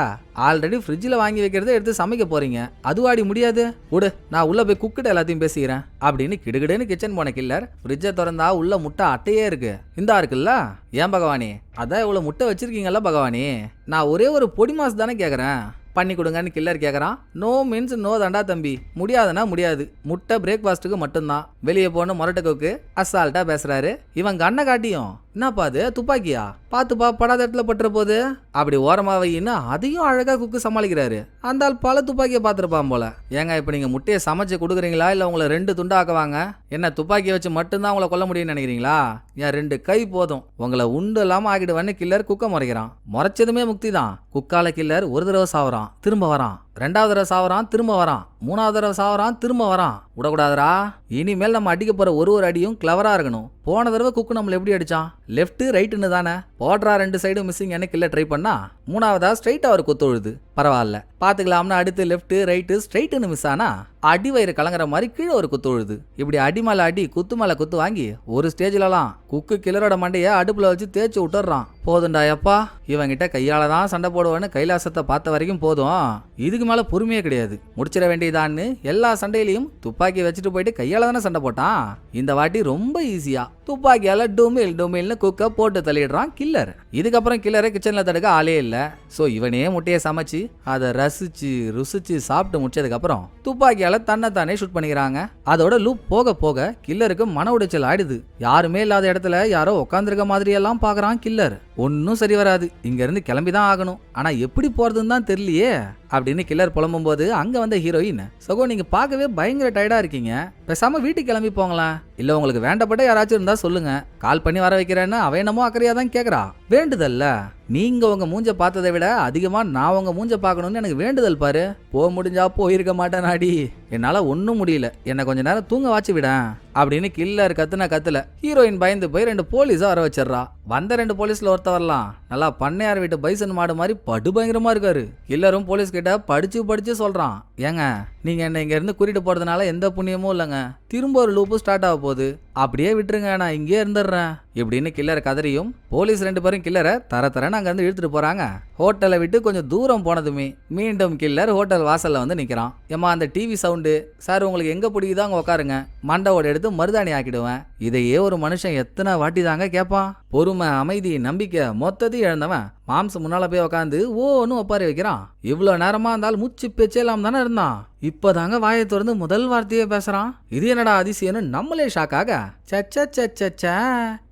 ஆல்ரெடி ஃப்ரிட்ஜில் வாங்கி வைக்கிறத எடுத்து சமைக்க போறீங்க. அதுவாடி முடியாது. விடு நான் உள்ள போய் குக்கிட்ட எல்லாத்தையும் பேசிக்கிறேன். அப்படின்னு கிடுகிடுன்னு கிச்சன் போன கில்லர் ஃப்ரிட்ஜை திறந்தா உள்ள முட்டை அட்டையே இருக்கு. இந்தா இருக்குல்ல? ஏன் பகவானி? அதான் இவ்வளோ முட்டை வச்சிருக்கீங்கல்ல பகவானி? நான் ஒரே ஒரு பொடி மாசு தானே கேட்குறேன் பண்ணி கொடுங்கன்னு கில்லர் கேட்குறான் நோ மீன்ஸ் நோ தாண்டா தம்பி. முடியாதுன்னா முடியாது. முட்டை பிரேக்ஃபாஸ்ட்டுக்கு மட்டும்தான். வெளியே போன மொரட்டக்கோக்கு அசால்ட்டாக பேசுகிறாரு இவன் கண்ணை காட்டியும். என்னப்பா அது? துப்பாக்கியா? பார்த்துப்பா படாத இடத்துல பட்டுற போது அப்படி ஓரமாக வையின்னு அதையும் அழகாக குக்கு சமாளிக்கிறாரு. அந்த ஆள் பல துப்பாக்கியை பார்த்துருப்பான் போல. ஏங்க இப்போ நீங்கள் முட்டையை சமைச்சு கொடுக்குறீங்களா? இல்லை உங்களை ரெண்டு துண்டாக்குவாங்க? என்ன துப்பாக்கியை வச்சு மட்டும்தான் உங்களை கொல்ல முடியும்னு நினைக்கிறீங்களா? என் ரெண்டு கை போதும். உங்களை உண்டு இல்லாமல் ஆகிடுவான்னு கில்லர் குக்கை முறைக்கிறான். முறைச்சதுமே முக்தி தான். குக்கால கில்லர் ஒரு தடவை சாவறான். திரும்ப வரான். ரெண்டாவது தடவை சாவறான் திரும்ப வரான். மூணாவது தடவை சாவறான் திரும்ப வரான். விடக்கூடாதுடா. இனிமேல் நம்ம அடிக்க போகிற ஒரு ஒரு அடியும் கிளவராக இருக்கணும். போன தடவை குக்கு நம்மளை எப்படி அடித்தான் லெஃப்ட்டு ரைட்டுன்னு தானே. போடுறா ரெண்டு சைடும் மிஸ்ஸிங் எனக்கு இல்லை ட்ரை பண்ணா? மூணாவதா ஸ்ட்ரைட் அவர் கொத்தொழுது பரவாயில்ல. பாத்துக்கலாம்னு அடுத்து லெஃப்ட் ரைட்டு ஸ்ட்ரைட்டுன்னு மிஸ் ஆனா அடி வயிறு கலங்குற மாதிரி கீழே ஒரு குத்து விழுது. இப்படி அடி மேலே அடி குத்து மேலே குத்து வாங்கி ஒரு ஸ்டேஜ்லலாம் குக்கு கிளரோட மண்டையை அடுப்புல வச்சு தேய்ச்சி விட்டுறான். போதுண்டா எப்பா இவங்கிட்ட கையால தான் சண்டை போடுவேன்னு கைலாசத்தை பார்த்த வரைக்கும் போதும். இதுக்கு மேல பொறுமையே கிடையாது. முடிச்சிட வேண்டியதான்னு எல்லா சண்டையிலையும் துப்பாக்கி வச்சுட்டு போயிட்டு கையால தானே சண்டை போட்டான். இந்த வாட்டி ரொம்ப ஈஸியா துப்பாக்கியால் டூமில் டூமில்னு குக்கை போட்டு தள்ளிடுறான் கில்லர் இதுக்கப்புறம் கில்லரை கிச்சனில் தடுக்க ஆளே இல்லை. ஸோ இவனே முட்டையை சமைச்சு அதை ரசிச்சு ருசிச்சு சாப்பிட்டு முடிச்சதுக்கப்புறம் துப்பாக்கியால் தன்னைத்தானே ஷூட் பண்ணிக்கிறாங்க. அதோட லூப் போக போக கில்லருக்கு மன உடைச்சல் ஆயிடுது. யாருமே இல்லாத இடத்துல யாரோ உட்காந்துருக்க மாதிரியெல்லாம் பார்க்குறான் கில்லர் ஒன்றும் சரி வராது. இங்கேருந்து கிளம்பி தான் ஆகணும். ஆனால் எப்படி போகிறதுன்னு தான் தெரியலையே. அப்படின்னு கில்லர் புலம்பும் போது அங்க வந்த ஹீரோயின் சகோ நீங்க பார்க்கவே பயங்கர டயர்டா இருக்கீங்க. பேசாம வீட்டுக்கு கிளம்பி போங்களேன் இல்ல உங்களுக்கு வேண்டப்பட்ட யாராச்சும் இருந்தா சொல்லுங்க. கால் பண்ணி வர வைக்கிறேன்னு அவ என்னமோ அக்கறையா தான் கேக்குறா. வேண்டுதல்ல. நீங்க உங்க மூஞ்ச பார்த்ததை விட அதிகமா நான் உங்க மூஞ்ச பார்க்கணும்னு எனக்கு வேண்டுதல் பாரு. போக முடிஞ்சா போயிருக்க மாட்டேன் நாடி. என்னால ஒன்றும் முடியல. என்னை கொஞ்ச நேரம் தூங்க வாச்சு விடேன் அப்படின்னு கில்லர் கத்துனா கத்துல ஹீரோயின் பயந்து போய் ரெண்டு போலீஸை வர வச்சிடறா. வந்த ரெண்டு போலீஸ்ல ஒருத்த வரலாம். நல்லா பண்ணையார் வீட்டு பைசன் மாடு மாதிரி படு பயங்கரமா இருக்காரு. கில்லரும் போலீஸ் கிட்ட படிச்சு படிச்சு சொல்றான். ஏங்க நீங்கள் என்ன இங்கேருந்து கூட்டிகிட்டு போகிறதுனால எந்த புண்ணியமும் இல்லைங்க. திரும்ப ஒரு லூப்பு ஸ்டார்ட் ஆக போகுது. அப்படியே விட்டுருங்க நான் இங்கேயே இருந்துடுறேன். இப்படின்னு கில்லர் கதறியும் போலீஸ் ரெண்டு பேரும் கில்லரை தர தரன்னு அங்கேருந்து இழுத்துட்டு போகிறாங்க ஹோட்டலை விட்டு கொஞ்சம் தூரம் போனதுமே மீண்டும் கில்லர் ஹோட்டல் வாசலில் வந்து நிற்கிறான் ஏமா அந்த டிவி சவுண்டு சார் உங்களுக்கு எங்கே பிடிக்குதோ அங்கே உட்காருங்க மண்டவோட எடுத்து மருதாணி ஆக்கிடுவேன். இதையே ஒரு மனுஷன் எத்தனை வாட்டி தாங்க கேட்பான் பொறுமை அமைதி நம்பிக்கை மொத்தத்தையும் இழந்தவன். மாம்சம் முன்னால போய் உட்காந்து ஓன்னு ஒப்பாரி வைக்கிறான். இவ்வளோ நேரமா இருந்தாலும் மூச்சு பேச்சே இல்லாம தானே இருந்தான். இப்போதாங்க வாயை திறந்து முதல் வார்த்தையே பேசுறான். இது என்னடா அதிசயம்னு நம்மளே ஷாக்காக சச்ச சச்ச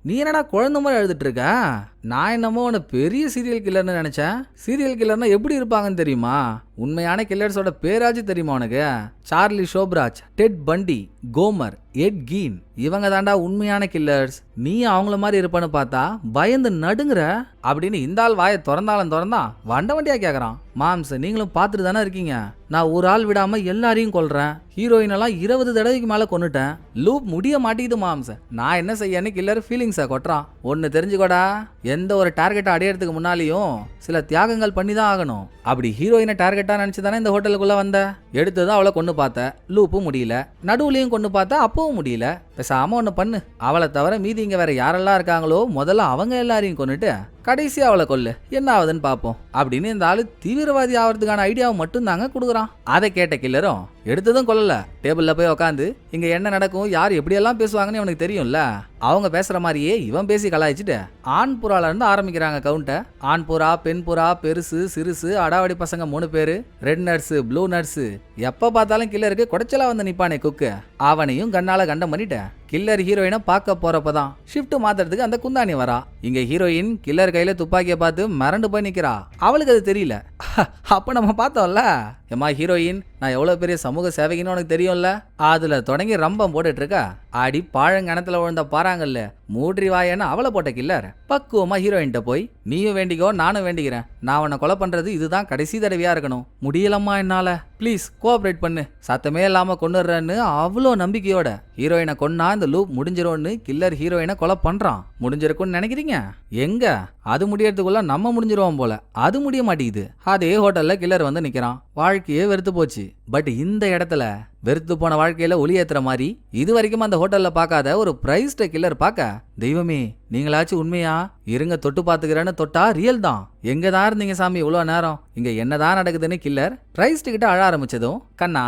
நீ என்னடா குழந்த மாதிரி எழுதிட்டு இருக்க? நான் என்னமோ உன்னை பெரிய சீரியல் கில்லர்னு நினைச்சேன். சீரியல் கில்லர்னா எப்படி இருப்பாங்கன்னு தெரியுமா? உண்மையான கில்லர்ஸோட பேராச்சு தெரியுமா உனக்கு? சார்லி ஷோப்ராஜ் டெட் பண்டி கோமர் எட் கீன் இவங்க தாண்டா உண்மையான கில்லர்ஸ் நீ அவங்கள மாதிரி இருப்பன்னு பார்த்தா பயந்து நடுங்குற அப்படின்னு இந்த ஆள் வாயை திறந்தாலும் திறந்தான் வண்ட வண்டியா கேக்குறான். மாம்ஸ் நீங்களும் பார்த்துட்டு தானே இருக்கீங்க? நான் ஒரு ஆள் விடாம எல்லாரையும் கொல்றேன். ஹீரோயினெல்லாம் இருபது தடவைக்கு மேல கொன்னுட்டேன். லூப் முடிய மாட்டேங்குது மாம்ஸ் நான் என்ன செய்யன்னு கில்லர் ஃபீலிங்ஸை கொட்டுறான். ஒன்று தெரிஞ்சுக்கோடா. எந்த ஒரு டார்கெட்டை அடையிறதுக்கு முன்னாலேயும் சில தியாகங்கள் பண்ணி தான் ஆகணும். அப்படி ஹீரோயினை டார்கெட்டாக நினச்சி தானே இந்த ஹோட்டலுக்குள்ளே வந்த? எடுத்ததும் அவளை கொண்டு பார்த்தேன் லூப்பும் முடியல. நடுவுலையும் கொண்டு பார்த்தா. அப்பவும் முடியல. பேசாமல் ஒன்று பண்ணு. அவளை தவிர மீதி இங்கே வேற யாரெல்லாம் இருக்காங்களோ முதல்ல அவங்க எல்லாரையும் கொண்டுட்டு கடைசி அவளை கொல்லு. என்ன ஆகுதுன்னு பார்ப்போம் அப்படின்னு இந்த ஆள் தீவிரவாதி ஆகிறதுக்கான ஐடியாவை மட்டும் தாங்க கொடுக்குறான். அதை கேட்ட கில்லரும் எடுத்ததும் கொல்லல. டேபிள்ல போய் உக்காந்து இங்க என்ன நடக்கும்? யார் எப்படியெல்லாம் பேசுவாங்கன்னு அவனுக்கு தெரியும்ல. அவங்க பேசுற மாதிரியே இவன் பேசி கலாய்ச்சிட்டு ஆண் புறால இருந்து ஆரம்பிக்கிறாங்க கவுண்ட்டை ஆண் புறா பெண் புறா பெருசு சிறுசு அடாவடி பசங்க மூணு பேரு ரெட் நர்ஸு ப்ளூ நர்ஸு எப்ப பார்த்தாலும் கில்லருக்கு குடைச்சலா வந்து நிப்பானே குக்கு அவனையும் கண்ணால கண்டம் பண்ணிட்டேன். கில்லர் ஹீரோயினை பார்க்க போறப்பதான் ஷிஃப்ட் மாத்துறதுக்கு அந்த குந்தாணி வரா. இங்க ஹீரோயின் கில்லர் கையில துப்பாக்கியை பார்த்து மறண்டு போய் நிக்கிறா. அவளுக்கு அது தெரியல. அப்ப நம்ம பார்த்தோம்ல. ஏமா ஹீரோயின் நான் எவ்வளவு பெரிய சமூக சேவைக்குன்னு உனக்கு தெரியும்ல? அதில் தொடங்கி ரம்பம் போட்டுட்ருக்கா? அடி பாழங்கணத்தில் விழுந்த பாறாங்கல்ல. மூட்ரி வாயன்னு அவளை போட்ட கில்லர். பக்குவமாக ஹீரோயின்ட்ட போய் நீயும் வேண்டிக்கோ நானும் வேண்டிக்கிறேன். நான் உன்னை கொலை பண்ணுறது இதுதான் கடைசி தடவையாக இருக்கணும். முடியலம்மா என்னால். ப்ளீஸ் கோஆப்ரேட் பண்ணு. சத்தமே இல்லாமல் கொண்டுடுறேன்னு அவ்வளோ நம்பிக்கையோட ஹீரோயினை கொன்னா இந்த லூப் முடிஞ்சிரும்னு கில்லர் ஹீரோயினை கொலை பண்ணுறான் முடிஞ்சிருக்கும்னு நினைக்கிறீங்க? எங்க? அது முடியறதுக்குள்ள நம்ம முடிஞ்சிருவோம் போல. அது முடிய மாட்டேங்குது. அதே ஹோட்டலில் கில்லர் வந்து நிற்கிறான் வாழ்க்கையே வெறுத்து போச்சு. பட் இந்த இடத்துல வெறுத்து போன வாழ்க்கையில ஒளி ஏத்துற மாதிரி இது வரைக்கும் அந்த ஹோட்டல்ல பார்க்காத ஒரு பிரைஸ்ட கில்லர் பார்க்க. தெய்வமே நீங்களாச்சும் உண்மையா? இருங்க தொட்டு பாத்துக்கிறேன்னு தொட்டா ரியல் தான். எங்க தான் இருந்தீங்க சாமி இவ்வளோ நேரம்? இங்க என்னதான் நடக்குதுன்னு கில்லர் கிரைஸ்ட் கிட்ட அழ ஆரம்பிச்சதும் கண்ணா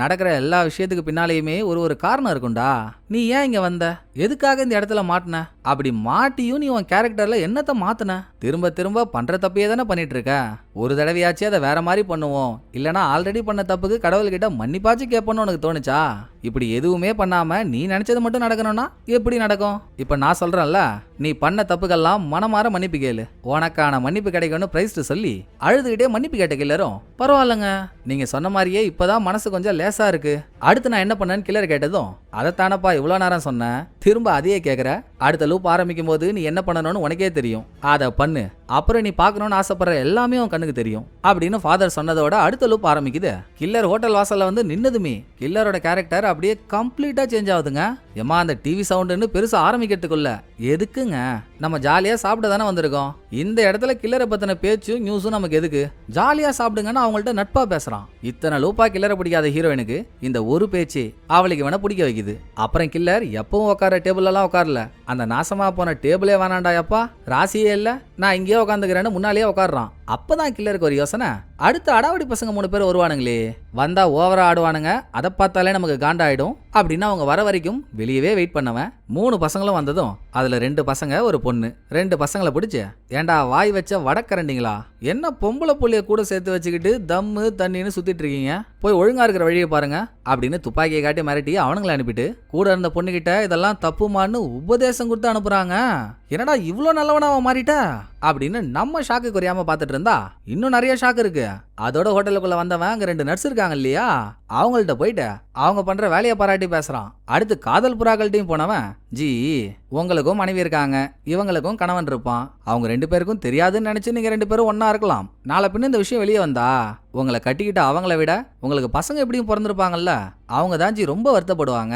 நடக்கிற எல்லா விஷயத்துக்கு பின்னாலேயுமே ஒரு ஒரு காரணம் இருக்கும்டா. நீ ஏன் இங்க வந்த? எதுக்காக இந்த இடத்துல மாட்டின? அப்படி மாட்டியும் நீ உன் கேரக்டர்ல என்னத்த மாத்தின? திரும்ப திரும்ப பண்ற தப்பையே தானே பண்ணிட்டு இருக்க ஒரு தடவையாச்சும் அதை வேற மாதிரி பண்ணுவோம். இல்லனா ஆல்ரெடி பண்ண தப்புக்கு கடவுள்கிட்ட மன்னிப்பாச்சும் கேட்போன்னு உனக்கு தோணுச்சா? இப்படி எதுவுமே பண்ணாம நீ நினைச்சது மட்டும் நடக்கணும்னா எப்படி நடக்கும்? இப்ப நான் சொல்றேன்ல. நீ பண்ண தப்புகள்லாம் மனமாற மன்னிப்பு கேளு. உனக்கான மன்னிப்பு கிடைக்கும்னு பிரைஸ்ட் சொல்லி அழுதுகிட்டே மன்னிப்பு கேட்ட கில்லரும் பரவாயில்லங்க நீங்க சொன்ன மாதிரியே இப்பதான் மனசு கொஞ்சம் லேசா இருக்கு. அடுத்து நான் என்ன பண்ணேன்னு கில்லர் கேட்டதும் அதைத்தானப்பா இவ்வளோ நேரம் சொன்னேன் திரும்ப அதையே கேட்குற அடுத்த லூப் ஆரம்பிக்கும் போது நீ என்ன பண்ணணும்னு உனக்கே தெரியும். அதை பண்ணு. அப்புறம் நீ பார்க்கணும்னு ஆசைப்படுற எல்லாமே உன் கண்ணுக்கு தெரியும். அப்படின்னு ஃபாதர் சொன்னதோட அடுத்த லூப் ஆரம்பிக்குது. கில்லர் ஹோட்டல் வாசல்ல வந்து நின்னதுமே. கில்லரோட கேரக்டர் அப்படியே கம்ப்ளீட்டா சேஞ்ச் ஆகுதுங்க. ஏமா அந்த டிவி சவுண்டுன்னு பெருசா ஆரம்பிக்கிறதுக்குள்ள nga. நம்ம ஜாலியாக சாப்பிட தானே வந்திருக்கோம். இந்த இடத்துல கில்லரை பற்றின பேச்சும் நியூஸும் நமக்கு எதுக்கு? ஜாலியாக சாப்பிடுங்கன்னு அவங்கள்ட்ட நட்பாக பேசுகிறான் இத்தனை லூப்பா கில்லரை பிடிக்காத ஹீரோயினுக்கு இந்த ஒரு பேச்சு அவளுக்கு வேணால் பிடிக்க வைக்குது. அப்புறம் கில்லர் எப்பவும் உட்கார டேபிளெல்லாம் உட்காரல. அந்த நாசமாக போன டேபிளே வேணாண்டா எப்பா ராசியே இல்லை. நான் இங்கேயே உட்காந்துக்கிறேன்னு முன்னாலேயே உட்காடுறான் அப்பதான் கில்லருக்கு ஒரு யோசனை. அடுத்த அடாவடி பசங்க மூணு பேர் வருவானுங்களே. வந்தா ஓவரா ஆடுவானுங்க. அதை பார்த்தாலே நமக்கு காண்டாயிடும். அப்படின்னு அவங்க வர வரைக்கும் வெளியவே வெயிட் பண்ணவன். மூணு பசங்களும் வந்ததும் அதுல ரெண்டு பசங்க ஒரு பொண்ணு. ரெண்டு பசங்களை பிடிச்ச? ஏன்டா வாய் வச்ச வடக்கரண்டிங்களா? என்ன பொம்பளை புள்ளிய கூட சேர்த்து வச்சுக்கிட்டு தம்மு தண்ணின்னு சுத்திட்டு இருக்கீங்க? போய் ஒழுங்கா இருக்கிற வழியை பாருங்க அப்படின்னு துப்பாக்கியை காட்டி மிரட்டி அவனுங்களை அனுப்பிட்டு கூட இருந்த பொண்ணுகிட்ட இதெல்லாம் தப்புமான்னு உபதேசம் கொடுத்து அனுப்புறாங்க. என்னடா இவ்வளோ நல்லவனாவ மாறிட்டா? அப்படின்னு நம்ம ஷாக்கு குறையாம பார்த்துட்டு இருந்தா இன்னும் நிறைய ஷாக் இருக்கு. அதோட ஹோட்டலுக்குள்ள வந்தவன் அங்க ரெண்டு நர்ஸ் இருக்காங்க இல்லையா? அவங்கள்ட்ட போயிட்டு அவங்க பண்ற வேலையை பாராட்டி பேசுறான். அடுத்து காதல் புறாக்கள்கிட்டையும் போனவன் ஜி உங்களுக்கும் மனைவி இருக்காங்க. இவங்களுக்கும் கணவன் இருப்பான். அவங்க ரெண்டு பேருக்கும் தெரியாதுன்னு நினைச்சு நீங்க ரெண்டு பேரும் ஒன்னா இருக்கலாம். நாளை பின்ன இந்த விஷயம் வெளியே வந்தா உங்களை கட்டிக்கிட்ட அவங்கள விட உங்களுக்கு பசங்க எப்படியும் பிறந்திருப்பாங்கல்ல அவங்க தான் ஜி ரொம்ப வருத்தப்படுவாங்க.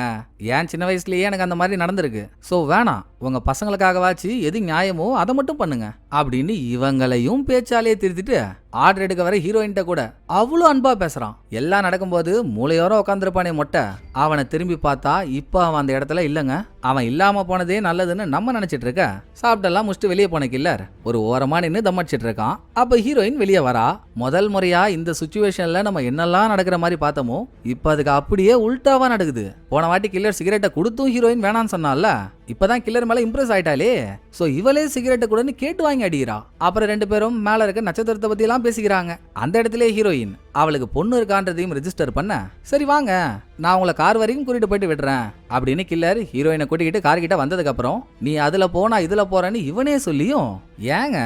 ஏன் சின்ன வயசுலயே எனக்கு அந்த மாதிரி நடந்திருக்கு. ஸோ வேணாம் உங்க பசங்களுக்காகவாச்சு எது நியாயமோ அதை மட்டும் பண்ணுங்க. அப்படின்னு இவங்களையும் பேச்சாலே திருத்திட்டு ஆர்டர் எடுக்க வர ஹீரோயின்ட்ட கூட அவ்வளோ அன்பா பேசுறான். எல்லாம் நடக்கும்போது மூளையோரம் உட்காந்துருப்பானே மொட்டை. அவனை திரும்பி பார்த்தா இப்போ அவன் அந்த இடத்துல இல்லைங்க. அவன் இல்லாம போனதே நல்லதுன்னு நம்ம நினைச்சிட்டு இருக்க. சாப்பிட்டெல்லாம் முடிச்சுட்டு வெளியே போன கில்லர். ஒரு ஓரமா நின்று தம்மடிச்சிட்டு இருக்கான். அப்ப ஹீரோயின் வெளியே வரா. முதல் முறையா இந்த சுச்சுவேஷன்ல நம்ம என்னெல்லாம் நடக்கிற மாதிரி பார்த்தோமோ இப்போ அதுக்கு அப்படியே உல்டாவா நடக்குது. போன வாட்டி கில்லர் சிகரெட்டை கொடுத்தும் ஹீரோயின் வேணான்னு சொன்னால இப்பதான் கில்லர் மேல இம்ப்ரெஸ் ஆயிட்டாலே சோ இவளே சிகரெட்டை கூடன்னு கேட்டு வாங்கி அடிக்கிறா. அப்புறம் ரெண்டு பேரும் மேல இருக்க நட்சத்திரத்தை பத்தி எல்லாம் பேசிக்கிறாங்க. அந்த இடத்துல ஹீரோயின் அவளுக்கு பொண்ணு இருக்கான்றதையும் ரெஜிஸ்டர் பண்ண சரி வாங்க நான் உங்களை கார் வரைக்கும் கூட்டிட்டு போயிட்டு விடுறேன் அப்படின்னு கில்லர் ஹீரோயினை கூட்டிக்கிட்டு கார் கிட்ட வந்ததுக்கு அப்புறம் நீ அதுல போனா இதுல போறேன்னு இவனே சொல்லியும் ஏங்க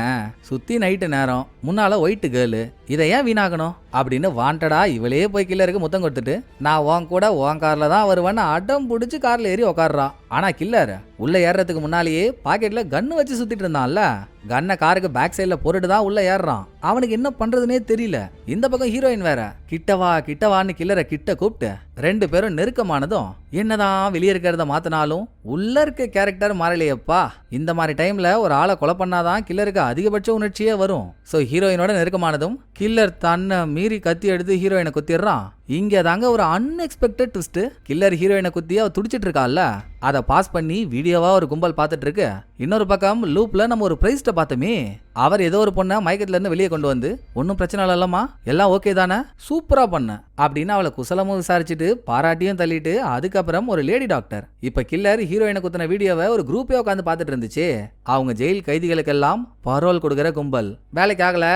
சுத்தி நைட்டு நேரம் முன்னால ஒயிட்டு கேர்ளு இதை ஏன் வீணாகணும் அப்படின்னு வாண்டடா இவளே போய் கில்லருக்கு முத்தம் கொடுத்துட்டு நான் உன் கூட உன் கார்ல தான் வருவேன்னு அடம் பிடிச்சி கார்ல ஏறி உக்காடுறான் ஆனா கில்லர் உள்ள ஏறுறதுக்கு முன்னாலேயே பாக்கெட்ல கன்னு வச்சு சுத்திட்டு இருந்தான்ல கன்னை காருக்கு பேக் சைடில் போட்டுட்டு தான் உள்ளே ஏறுறான். அவனுக்கு என்ன பண்ணுறதுனே தெரியல. இந்த பக்கம் ஹீரோயின் வேற. கிட்டவா கிட்டவான்னு கில்லரை கிட்ட கூப்பிட்டு ரெண்டு பேரும் நெருக்கமானதும் என்னதான் வெளியே இருக்கிறத மாற்றினாலும் உள்ள இருக்க கேரக்டர் மாறலையப்பா. இந்த மாதிரி டைமில் ஒரு ஆளை கொலை பண்ணாதான் கில்லருக்கு அதிகபட்ச உணர்ச்சியே வரும். ஸோ ஹீரோயினோட நெருக்கமானதும் கில்லர் தன்னை மீறி கத்தி எடுத்து ஹீரோயினை குத்திடுறான். இங்கே தாங்க ஒரு அன்எக்ஸ்பெக்டட் ட்விஸ்ட்டு கில்லர் ஹீரோயினை குத்தி அவள் துடிச்சிட்டு இருக்காள்ல. அதை பாஸ் பண்ணி வீடியோவாக ஒரு கும்பல் பார்த்துட்டு இருக்கு. இன்னொரு பக்கம் லூப்பில் நம்ம ஒரு ப்ரைஸ்ட்டை பார்த்தோமே. அவர் ஏதோ ஒரு பொண்ணை மயக்கத்துல இருந்து வெளியே கொண்டு வந்து ஒன்றும் பிரச்சனை இல்லைல்லம்மா எல்லாம் ஓகே தானே சூப்பரா பண்ண அப்படின்னு அவளை குசலமும் விசாரிச்சுட்டு பாராட்டியும் தள்ளிட்டு அதுக்கப்புறம் ஒரு லேடி டாக்டர். இப்ப கில்லர் ஹீரோயினை குத்தின வீடியோவை ஒரு குரூப்பே உட்காந்து பார்த்துட்டு இருந்துச்சு. அவங்க ஜெயில் கைதிகளுக்கெல்லாம் பரோல் கொடுக்குற கும்பல். வேலைக்கு ஆகல.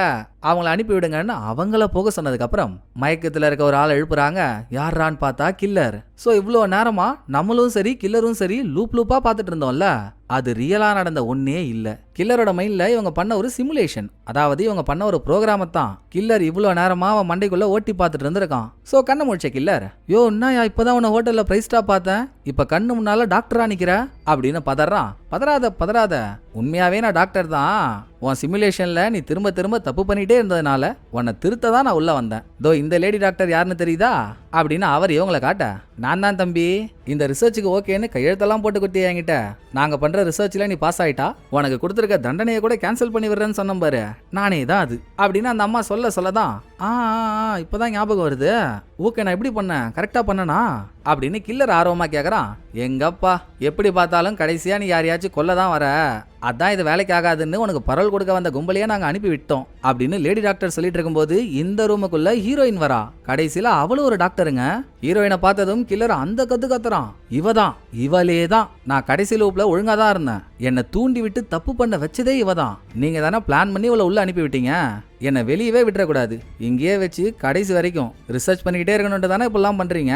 அவங்கள அனுப்பி விடுங்கன்னு அவங்கள போக சொன்னதுக்கப்புறம் மயக்கத்தில் இருக்க ஒரு ஆளை எழுப்புறாங்க. யாரான்னு பார்த்தா கில்லர் ஸோ இவ்வளோ நேரமா நம்மளும் சரி கில்லரும் சரி லூப் லூப்பாக பார்த்துட்டு இருந்தோம்ல. அது ரியலாக நடந்த ஒன்றே இல்லை. கில்லரோட மைண்டில் இவங்க பண்ண ஒரு சிமுலேஷன் அதாவது இவங்க பண்ண ஒரு ப்ரோக்ராமை தான். கில்லர் இவ்வளோ நேரமாக அவன் மண்டைக்குள்ளே ஓட்டி பார்த்துட்டு இருந்திருக்கான். ஸோ கண்ணை முடிச்ச கில்லர் யோ இப்போ தான் உன்னை ஹோட்டலில் ப்ரைஸ்டாக பார்த்தேன். இப்போ கண்ணு முன்னால டாக்டராக நிற்கிற அப்படின்னு பதறான். பதறாத பதறாத. உண்மையாவே நான் டாக்டர் தான். உன் சிமுலேஷன்ல நீ திரும்ப திரும்ப தப்பு பண்ணிட்டே இருந்ததுனால உன்னை திருத்த தான் நான் உள்ள வந்தேன். தோ இந்த லேடி டாக்டர் யாருன்னு தெரியுதா? அப்படின்னு அவர் இவங்களை காட்ட. நான் தான் தம்பி. இந்த ரிசர்ச்சுக்கு ஓகேன்னு கையெழுத்தெல்லாம் போட்டு கொடுத்தி என்கிட்ட? நாங்கள் பண்ணுற ரிசர்ச்சில் நீ பாஸ் ஆயிட்டா? உனக்கு கொடுத்துருக்க தண்டனையை கூட கேன்சல் பண்ணி விடுறேன்னு சொன்னேன் பாரு. நானே தான் அது. அப்படின்னு அந்த அம்மா சொல்ல சொல்லதான் ஆ ஆ, ஆ, இப்பதான் ஞாபகம் வருது. ஓகே நான் எப்படி பண்ணேன். கரெக்டாக பண்ணனா? அப்படின்னு கில்லர் ஆர்வமாக கேட்குறான் எங்கப்பா எப்படி பார்த்தாலும் கடைசியாக நீ யாரையாச்சும் கொல்ல தான் வர. அதான் இது வேலைக்கு ஆகாதுன்னு உனக்கு பரவல் கொடுக்க வந்த கும்பலையே நாங்கள் அனுப்பி விட்டோம் அப்படின்னு லேடி டாக்டர் சொல்லிட்டு இருக்கும்போது இந்த ரூமுக்குள்ள ஹீரோயின் வரா. கடைசியில் அவளும் ஒரு டாக்டருங்க. ஹீரோயினை பார்த்ததும் கில்லர் அந்த கத்து கத்துறான் இவ தான் இவளே தான் நான் கடைசி லூப்ல ஒழுங்கா தான் இருந்தேன். என்னை தூண்டி விட்டு தப்பு பண்ண வச்சதே இவ தான் நீங்க தானே பிளான் பண்ணி இவளை உள்ள அனுப்பி விட்டீங்க? என்னை வெளியவே விட்டுறக்கூடாது. இங்கேயே வச்சு கடைசி வரைக்கும் ரிசர்ச் பண்ணிக்கிட்டே இருக்கணும்ட்டு தானே இப்படிலாம் பண்றீங்க?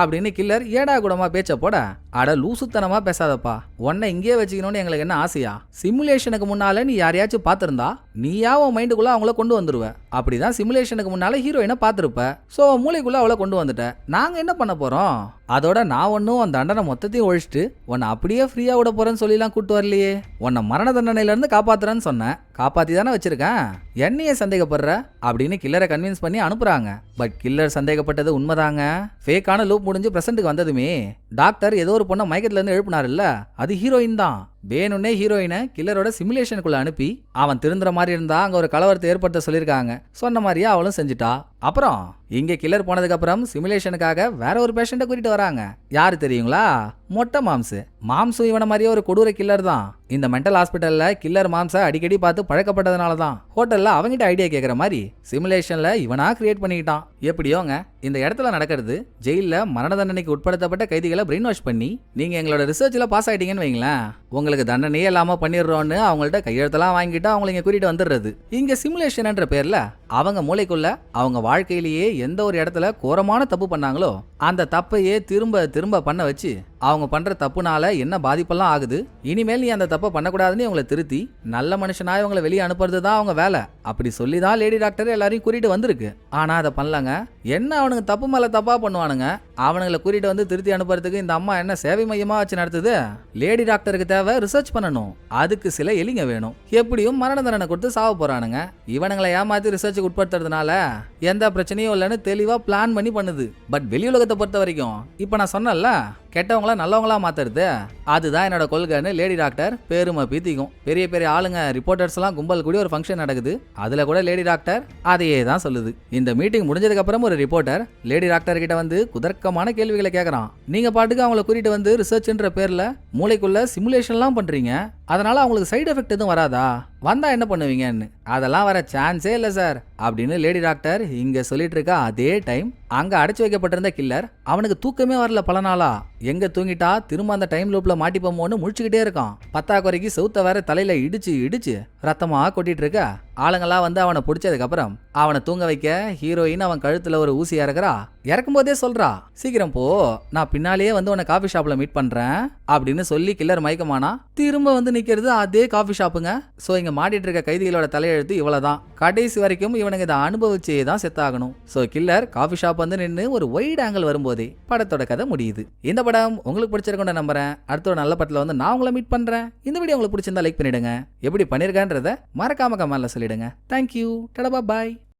அப்படின்னு கில்லர் ஏடா கூடமா பேச்ச போட அட லூசுத்தனமா பேசாதப்பா. உன்னை இங்கேயே வச்சுக்கணும்னு எங்களுக்கு என்ன ஆசையா? சிமுலேஷனுக்கு முன்னாலே நீ யாரையாச்சும் பார்த்துருந்தா நீயா உன் மைண்டுக்குள்ள அவங்கள கொண்டு அப்படி தான் சிமுலேஷனுக்கு முன்னால் ஹீரோயினை பார்த்துருப்ப. ஸோ மூளைக்குள்ளே அவளை கொண்டு வந்துட்டேன் நாங்கள் என்ன பண்ண போகிறோம் அதோட நான் ஒன்றும் அந்த தண்டனை மொத்தத்தையும் ஒழிச்சிட்டு உன்னை அப்படியே ஃப்ரீயாக விட போகிறேன்னு சொல்லிலாம் கூப்பிட்டு வரலையே. உன்னை மரண தண்டனையில இருந்து காப்பாத்துறேன்னு சொன்னேன். காப்பாற்றி தானே வச்சிருக்கேன். என்னையே சந்தேகப்படுற? அப்படின்னு கில்லரை கன்வின்ஸ் பண்ணி அனுப்புறாங்க. பட் கில்லர் சந்தேகப்பட்டது உண்மைதாங்க. ஃபேக்கான லூப் முடிஞ்சு பிரசன்ட்டுக்கு வந்ததுமே. டாக்டர் ஏதோ ஒரு பொண்ணை மயக்கத்துலேருந்து இருந்து அது ஹீரோயின் தான். வேணும்னே ஹீரோயினை கில்லரோட சிமுலேஷனுக்குள்ள அனுப்பி அவன் திருந்துற மாதிரி இருந்தா அங்கே ஒரு கலவரத்தை ஏற்படுத்த சொல்லியிருக்காங்க. சொன்ன மாதிரியே அவளும் செஞ்சுட்டா. அப்புறம் இங்க கில்லர் போனதுக்கு அப்புறம் சிமுலேஷனுக்காக வேற ஒரு பேஷண்ட்டை கூட்டிட்டு வராங்க. யாரு தெரியுங்களா? மொட்டை மாம்சு. மாம்சு இவனை மாதிரியே ஒரு கொடூர கில்லர் தான். இந்த மென்டல் ஹாஸ்பிட்டல்ல கில்லர் மாம்சை அடிக்கடி பார்த்து பழக்கப்பட்டதுனால தான் ஹோட்டல்ல அவங்ககிட்ட ஐடியா கேட்குற மாதிரி சிமுலேஷன்ல இவனா கிரியேட் பண்ணிக்கிட்டான். எப்படியோங்க? இந்த இடத்துல நடக்கிறது ஜெயிலில் மரண தண்டனைக்கு உட்படுத்தப்பட்ட கைதிகளை பிரெயின் வாஷ் பண்ணி நீங்கள் எங்களோட ரிசர்ச்சில் பாஸ் ஆகிட்டீங்கன்னு வைங்களேன். உங்களுக்கு தண்டனையே இல்லாமல் பண்ணிடுறோன்னு அவங்கள்ட்ட கையெழுத்தெல்லாம் வாங்கிட்டு அவங்கள இங்கே கூட்டிகிட்டு வந்துடுறது. இங்கே சிமுலேஷன்ன்ற பேரில் அவங்க மூளைக்குள்ள அவங்க வாழ்க்கையிலேயே எந்த ஒரு இடத்துல கோரமான தப்பு பண்ணாங்களோ அந்த தப்பையே திரும்ப திரும்ப பண்ண வச்சு அவங்க பண்ற தப்புனால என்ன பாதிப்பெல்லாம் ஆகுது? இனிமேல் நீ அந்த தப்பை பண்ணக்கூடாதுன்னு இவங்களை திருத்தி நல்ல மனுஷனாக இவங்களை வெளியே அனுப்புறது தான் அவங்க வேலை. அப்படி சொல்லி தான் லேடி டாக்டர் எல்லாரையும் கூட்டிட்டு வந்திருக்கு. ஆனா அதை பண்ணலங்க. என்ன அவனுங்க தப்பு மேல தப்பா பண்ணுவானுங்க? அவனுங்களை கூட்டிட்டு வந்து திருத்தி அனுப்புறதுக்கு இந்த அம்மா என்ன சேவை மையமா வச்சு நடத்துது? லேடி டாக்டருக்கு தேவை ரிசர்ச் பண்ணணும். அதுக்கு சில எலிங்க வேணும். எப்படியும் மரண தண்டனை கொடுத்து சாவ போறானுங்க. இவனுங்களை ஏமாத்தி ரிசர்ச்சுக்கு உட்படுத்துறதுனால எந்த பிரச்சனையும் இல்லைன்னு தெளிவா பிளான் பண்ணி பண்ணுது. பட் வெளி உலகத்தை பொறுத்த வரைக்கும் இப்போ நான் சொன்னேன்ல கெட்டவங்கள நல்லவங்களா மாத்துறது? அதுதான் என்னோட கொள்கைன்னு லேடி டாக்டர் பெருமை பீத்திக்கும். பெரிய பெரிய ஆளுங்க ரிப்போர்ட்டர்ஸ்லாம் கும்பல் கூடி ஒரு ஃபங்க்ஷன் நடக்குது. அதில் கூட லேடி டாக்டர் அதையே தான் சொல்லுது. இந்த மீட்டிங் முடிஞ்சதுக்கப்புறம் ஒரு ரிப்போர்ட்டர் லேடி டாக்டர் கிட்ட வந்து குதர்க்கமான கேள்விகளை கேட்குறான் நீங்கள் பாட்டுக்கு அவங்கள கூட்டிகிட்டு வந்து ரிசர்ச்ன்ற பேரில் மூளைக்குள்ள சிமுலேஷன்லாம் பண்ணுறீங்க அதனால் அவங்களுக்கு சைடு எஃபெக்ட் எதுவும் வராதா? வந்தால் என்ன பண்ணுவீங்கன்னு? அதெல்லாம் வர சான்ஸே இல்லை சார் அப்படின்னு லேடி டாக்டர் இங்கே சொல்லிட்டு இருக்க அதே டைம் அங்கே அடைச்சி வைக்கப்பட்டிருந்த கில்லர் அவனுக்கு தூக்கமே வரல பல நாளா. எங்கே தூங்கிட்டா திரும்ப அந்த டைம் லூப்பில் மாட்டிப்போமோன்னு முழிச்சுக்கிட்டே இருக்கான். பத்தாக்குறைக்கு செவுத்த வேற தலையில் இடிச்சு இடிச்சு ரத்தமாக கொட்டிட்டு இருக்க? ஆளுங்கள்லாம் வந்து அவனை பிடிச்சதுக்கப்புறம் அவனை தூங்க வைக்க ஹீரோயின் அவன் கழுத்தில் ஒரு ஊசி இறக்குறா. இறக்கும் போதே சொல்கிறா சீக்கிரம் போ நான் பின்னாலேயே வந்து உன்னை காஃபி ஷாப்பில் மீட் பண்ணுறேன் அப்படின்னு சொல்லி கில்லர் மயக்கமானா திரும்ப வந்து நிற்கிறது அதே காஃபி ஷாப்புங்க ஸோ இங்கே மாட்டிட்டு இருக்க கைதிகளோட தலையெழுத்து இவ்வளவுதான். கடைசி வரைக்கும் இவனுங்க இதை அனுபவிச்சே தான் செத்தாகணும். ஸோ கில்லர் காஃபி ஷாப் வந்து நின்று ஒரு ஒயிட் ஆங்கிள் வரும்போதே படத்தோட கதை முடியுது. இந்த படம் உங்களுக்கு பிடிச்சிருக்கும்னு நம்புறேன். அடுத்த ஒரு நல்ல படத்தில் வந்து நான் உங்களை மீட் பண்ணுறேன் இந்த வீடியோ உங்களுக்கு பிடிச்சிருந்தா லைக் பண்ணிடுங்க. எப்படி பண்ணிருக்கேன்றத மறக்காம கமெண்ட்ல சொல்லிடுங்க. விடுங்க. தேங்க்யூ டடபா பாய்